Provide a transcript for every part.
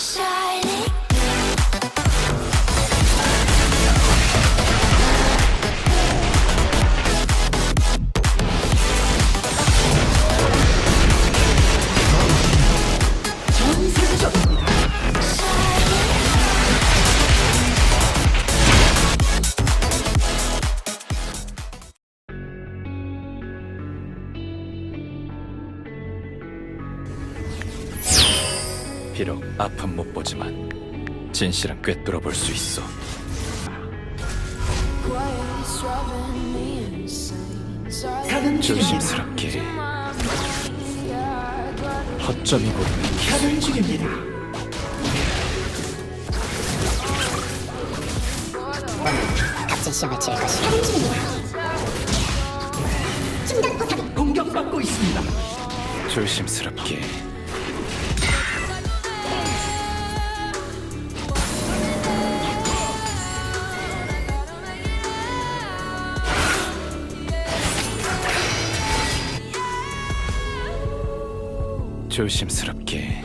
So. 비록 아픔 못 보지만 진실은 꿰뚫어 볼 수 있어. 조심스럽게 허점이 보이는 가는 중입니다. 값진 시험을 치를 것이. 중단 포탑이 공격받고 있습니다. 조심스럽게 조심스럽게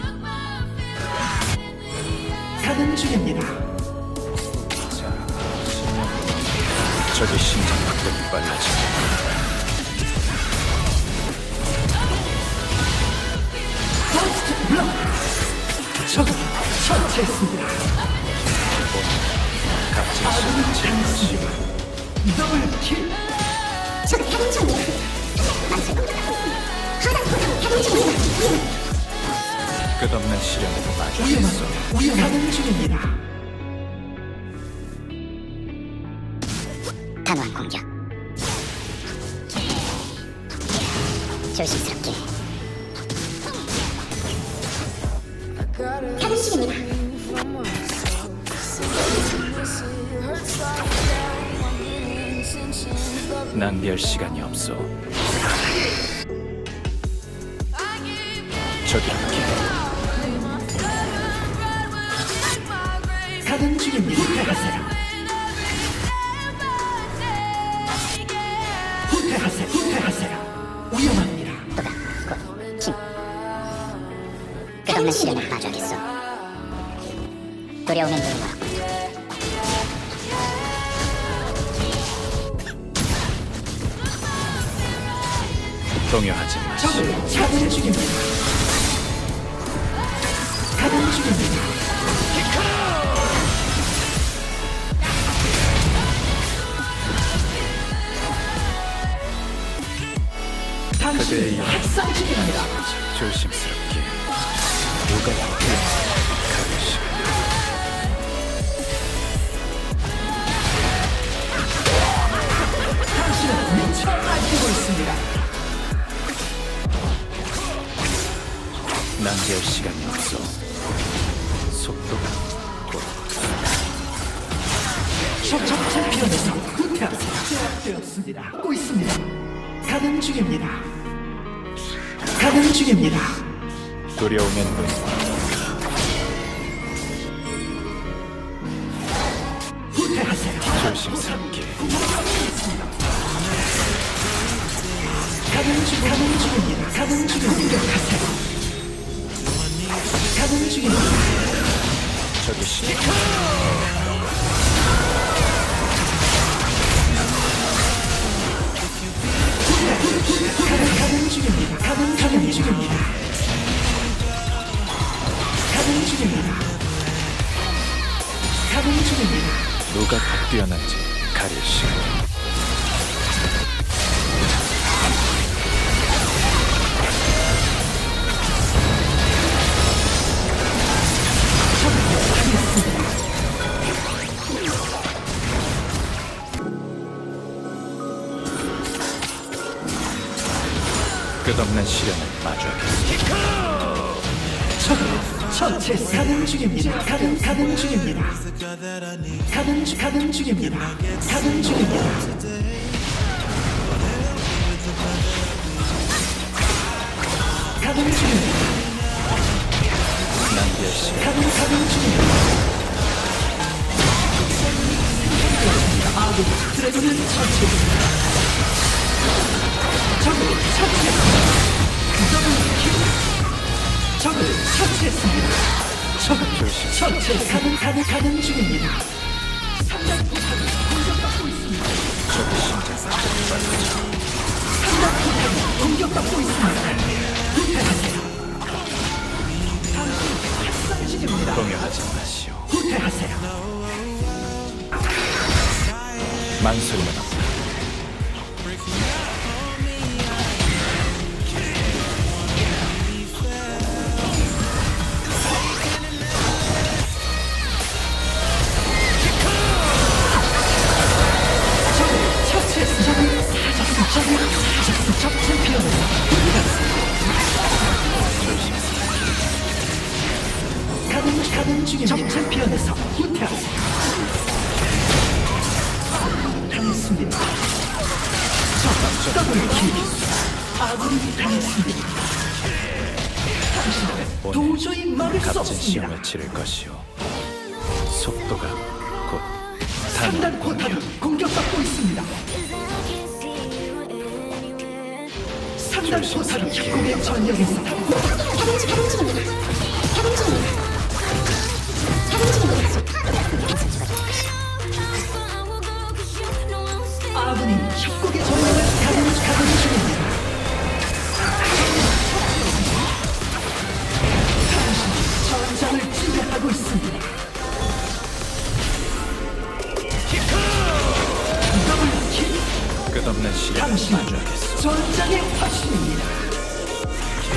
가는 중입니다. 적의 심장 박동이 빨라지고 퍼스트 블럭. 적을 처치했습니다. 값진 아군이 잘했습니다. 더블 킬. 적을 가는 중입니다. 만세. 하단 포탑이 가는 중입니다. 끝없는 시련으로 마주했어. 위험합니다. 위험 가는 중입니다. 단호한 공격. 조심스럽게 낭비할 시간이 없어. 가 는 중입니다. 후퇴하세요. 후퇴하세요. 후퇴하세요. 위험합니다. 또다 곧 힘 끝없는 시련에 빠져야겠어. 두려움엔 물러나 동요하지 마시. 적을 가는 중입니다. 가는 중입니다. 그대의 학살 중입니다. 조심스럽게 가르시 당신은 미쳐 있습니다. 낭비할 시간이 없어 속도가 곧 적적 챔피언에서 후퇴하세요. 제압되었습니다. 하고 있습니다. 가는 중입니다. 가는 중입니다. 두려우면 후퇴하세요. 조심스럽게 가는 중, 가는 중입니다. 가는 중입니다. 공격하세요. 가는 중입니다. 저기 시 누가 더 뛰어난지? 가릴 시간 끝없는 시련을 적을 처치 가는 중입니다. 가는, 가는 중입니다. 가는 중, 가는 중입니다. 가는 중입니다. 가는 중입니다. 낭비할 시간 가는, 가는 중입니다. 아군 드래곤을 처치했습니다. 적을 처치했습니다. 처치 가는 가는 가는 중입니다. 포탑이 공격받고 있습니다. 포탑이 공격받고. 후퇴하세요. 당신 학살. 동요하지 마시오. 후퇴하세요. 만소리만 가는 가는 중입니다. 적 챔피언에서 후퇴하세요. 당했습니다. 적 더블 킬 아군이 당했습니다. 당신은 도저히 막을 수 값진 없습니다. 시험을 치를 것이오. 속도가 곧 상단 단단한 포탑이 공격받고 있습니다. 상단 포탑이 가동 중 가동 중입니다. 당신 마주하겠소. 전장의 화신입니다.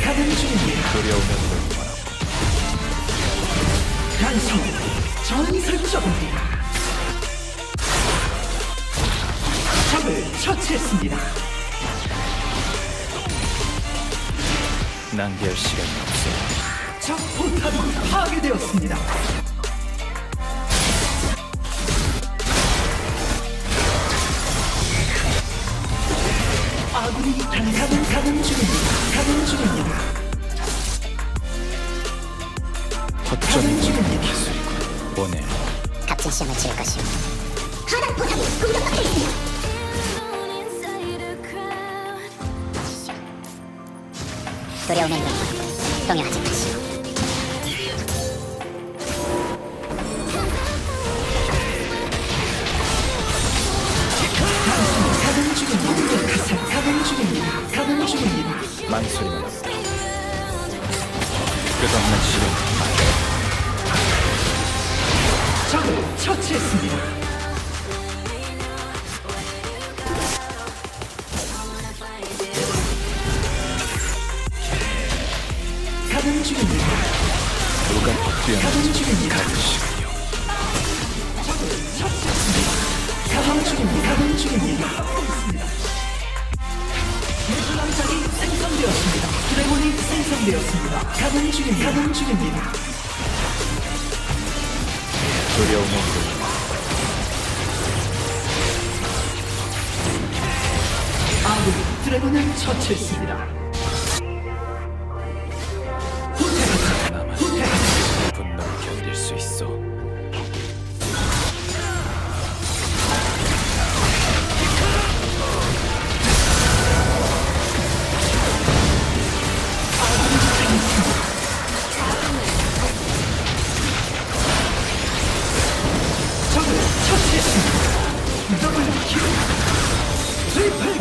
가는 중입니다. 두려움의 물건하고 단성 전설적입니다. 적을 처치했습니다. 낭비할 시간이 없어. 적 포탑이 파괴되었습니다. 아군이 가는 가는 가는 중입니다. 가는 중입니다. 허점이 기술이군. 오늘 값진 시험을 치를 것이오. 하단 포탑이 공격받고 있습니다. 두려움의 눈 동요하지 마시오. 만소리만 없다. 끝없는 시련 적을 처치했습니다. 가는 중입니다. 누가 더 뛰어난 가는 중입니다. 드래곤이 생성되었습니다. 가는 중입니다. 가는 중입니다. 두려움의 물건 아군이 드래곤을 처치했습니다.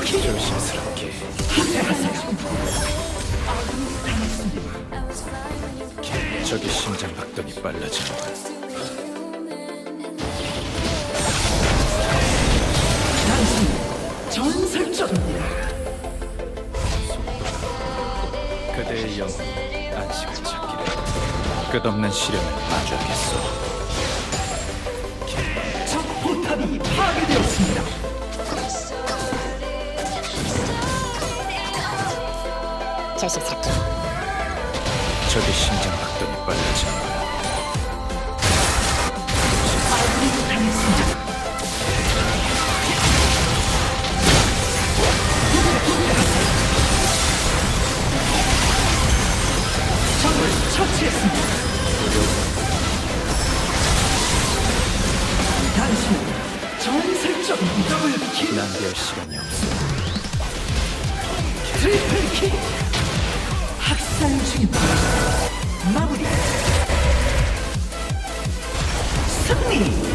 조심스럽게. 적의 심장 박동이 빨라지는 당신 전설적입니다. 그대의 영혼 안식을 찾기를 끝없는 시련을 마주하겠소. 적 포탑이 파괴되었습니다. 찾기. 적의 심장 박동이 빨라지는 거야. 아군이 당했습니다. 적을 처치했습니다. 당신 전설적인 더블 킬 낭비할 시간이 없어. 트리플 킬 학살 중입니다. 마무리. 승리!